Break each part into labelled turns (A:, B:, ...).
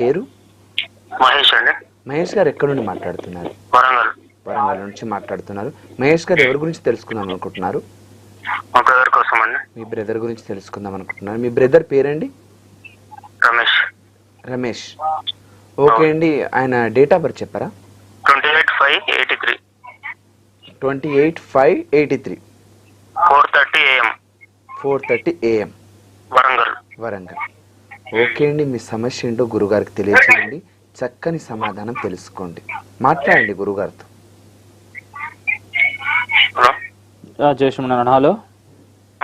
A: పేరు?
B: మహేష్ అండి.
A: మహేష్ గారు ఎక్కడి నుండి మాట్లాడుతున్నారు?
B: వరంగల్.
A: వరంగల్ నుంచి మాట్లాడుతున్నారు. మహేష్ గారు ఎవరి గురించి తెలుసుకుందాం అనుకుంటున్నారు?
B: మా బ్రదర్ కోసం అండి
A: మీ బ్రదర్ గురించి తెలుసుకుందాం అనుకుంటున్నారు. మీ బ్రదర్ పేరండి?
B: రమేష్.
A: రమేష్. ఓకే అండి. ఆయన డేట్ ఆఫ్ బర్త్ చెప్పారా?
B: Twenty eight five eighty three.
A: Twenty eight five eighty three.
B: Four thirty AM.
A: Four thirty AM.
B: Warangal.
A: Warangal. Okay అండి మీ సమస్య ఏంటో గురుగారికి తెలియచేయండి. చక్కని సమాధానం తెలుసుకోండి. మాట్లాడండి గురుగారితో.
B: హలో.
C: చేసుకున్నాను హలో.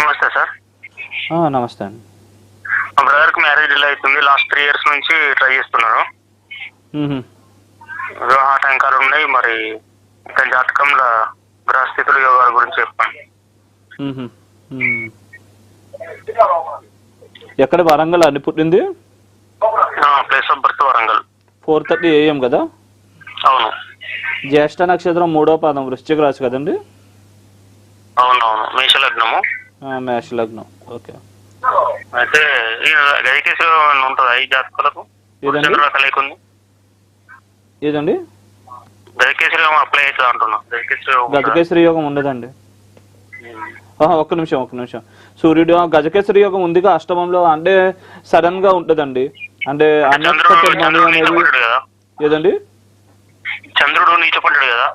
B: నమస్తే సార్.
C: ఆ, నమస్తే అండి.
B: మా బ్రదర్కి మ్యారేజ్ డిలే అవుతుంది లాస్ట్ త్రీ ఇయర్స్ నుంచి ట్రై చేస్తున్నాను.
C: మ్మ్హ.
B: వివాహ టంకాలు ఉన్నాయి మరి ఇతని జాతకంలో గ్రహస్థితులు యోగాల గురించి చెప్పండి.
C: ఎక్కడ వరంగల్ అండి పుట్టింది?
B: వరంగల్.
C: ఫోర్ థర్టీ ఏఎం కదా?
B: అవును.
C: జ్యేష్ఠ నక్షత్రం మూడో పాదం వృశ్చిక రాశి కదండి?
B: అవును అవును మేషలగ్నము.
C: ఆ, మేష లగ్నం ఓకే.
B: అయితే ఈ గదికేసి ఉంటుందా ఈ జాతకులకు?
C: ఏదండి? ఏదండి?
B: అప్లై అవుతుంది అంటున్నా.
C: యోగం ఉండదండి. ఒక్క నిమిషం ఒక్క నిమిషం. సూర్యుడు గజకేసరి యోగం ఉందిగా అష్టమంలో అంటే సడన్గా ఉంటదండి. అంటే అనేది ఏదండి?
B: చంద్రుడు నీచపడ్డాడు కదా?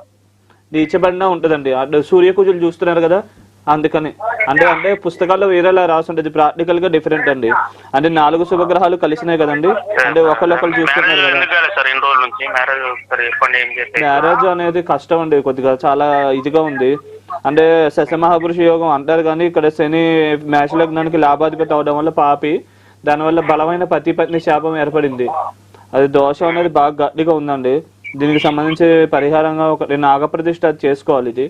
C: నీచబడినా ఉంటదండి. అంటే సూర్యకుజులు చూస్తున్నారు కదా? అందుకని. అంటే అంటే పుస్తకాల్లో వేరేలా రాసి ఉంటుంది ప్రాక్టికల్గా డిఫరెంట్ అండి. అంటే నాలుగు శుభగ్రహాలు కలిసినాయి కదండి. అంటే ఒకళ్ళొకళ్ళు చూస్తున్నారు కదా.
B: మ్యారేజ్
C: అనేది కష్టం అండి. కొద్దిగా చాలా ఇదిగా ఉంది. అంటే శశమహాపురుష యోగం అంటారు కానీ ఇక్కడ శని మేష లగ్నానికి లాభాధిపతి అవడం వల్ల పాపి దానివల్ల బలమైన పతి పత్ని శాపం ఏర్పడింది. అది దోషం అనేది బాగా గట్టిగా ఉందండి. దీనికి సంబంధించి పరిహారంగా ఒకటి నాగప్రతిష్ఠ అది చేసుకోవాలి ఇది.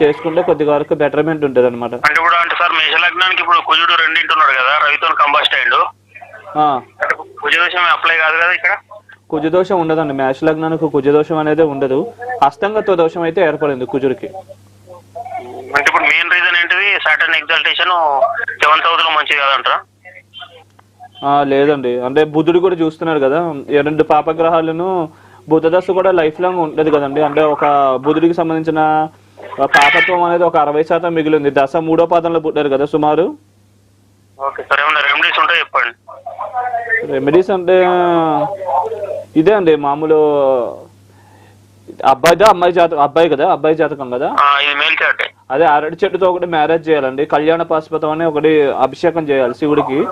C: చేసుకుంటే కొద్దిగా వరకు బెటర్మెంట్ ఉంటుంది అనమాట
B: అంటే ఇప్పుడు అంటే సార్ మేష లగ్నానికి ఇప్పుడు కుజుడు రెండింటున్నాడు కదా రవితో కంబస్ట్ అయ్యిండు అంటే కుజదోషం అప్లై కాదు కదా ఇక్కడ?
C: కుజదోషం ఉండదండి. మేష లగ్నానికి కుజదోషం అనేది ఉండదు. హస్తంగత్వ దోషం అయితే ఏర్పడింది కుజుడికి.
B: మెయిన్ రీజన్ ఏంటిది? సాటర్న్ ఎగ్జల్టేషన్ సెవెంత్ హౌస్లో మంచిది కాదంటారా?
C: లేదండి. అంటే బుధుడు కూడా చూస్తున్నారు కదా. రెండు పాపగ్రహాలను బుధదశ కూడా లైఫ్ లాంగ్ ఉంటది కదండి. అంటే ఒక బుధుడికి సంబంధించిన పాపత్వం అనేది ఒక అరవై శాతం మిగిలింది. దశ మూడో పాదంలో పుట్టారు కదా సుమారు.
B: రెమెడీస్
C: అంటే ఇదే అండి. మామూలు అబ్బాయిదా అమ్మాయి జాతకం అబ్బాయి కదా అబ్బాయి జాతకం కదా?
B: ఆ, ఇది మేల్ చాటే.
C: అదే అరటి చెట్టుతో ఒకటి మ్యారేజ్ చేయాలండి. కళ్యాణ పాశుపతం అని ఒకటి అభిషేకం చేయాలి శివుడికి.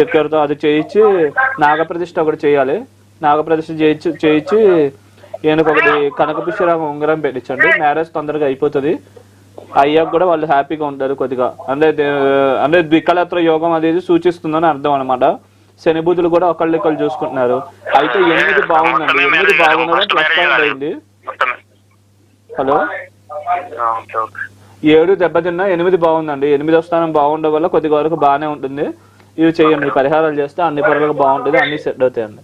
C: చక్కెరతో అది చేయించి నాగప్రతిష్ఠ ఒకటి చేయాలి. నాగప్రతిష్ఠ చేయించి చేయించి ఈయనకు ఒకటి కనకపుష్యరాగం ఉంగరం పెట్టించండి. మ్యారేజ్ తొందరగా అయిపోతుంది. అయ్యాక కూడా వాళ్ళు హ్యాపీగా ఉంటారు కొద్దిగా. అంటే దే- అంటే ద్వికళత్ర యోగం అనేది సూచిస్తుందని అర్థం అనమాట శని బుద్ధులు కూడా ఒకళ్ళొకళ్ళు చూసుకుంటున్నారు. అయితే ఎనిమిది బాగుందండి. ఎనిమిది
B: first
C: ప్లస్ పాయింట్. అయింది. హలో? ఏడు దెబ్బతిన్నా ఎనిమిది బాగుందండి. ఎనిమిదో స్థానం బాగుండడం వల్ల కొద్దిగా వరకు బాగానే ఉంటుంది. ఇవి చేయండి. పరిహారాలు చేస్తే అన్ని పనులకు బాగుంటుంది. అన్ని సెట్ అవుతాయండి.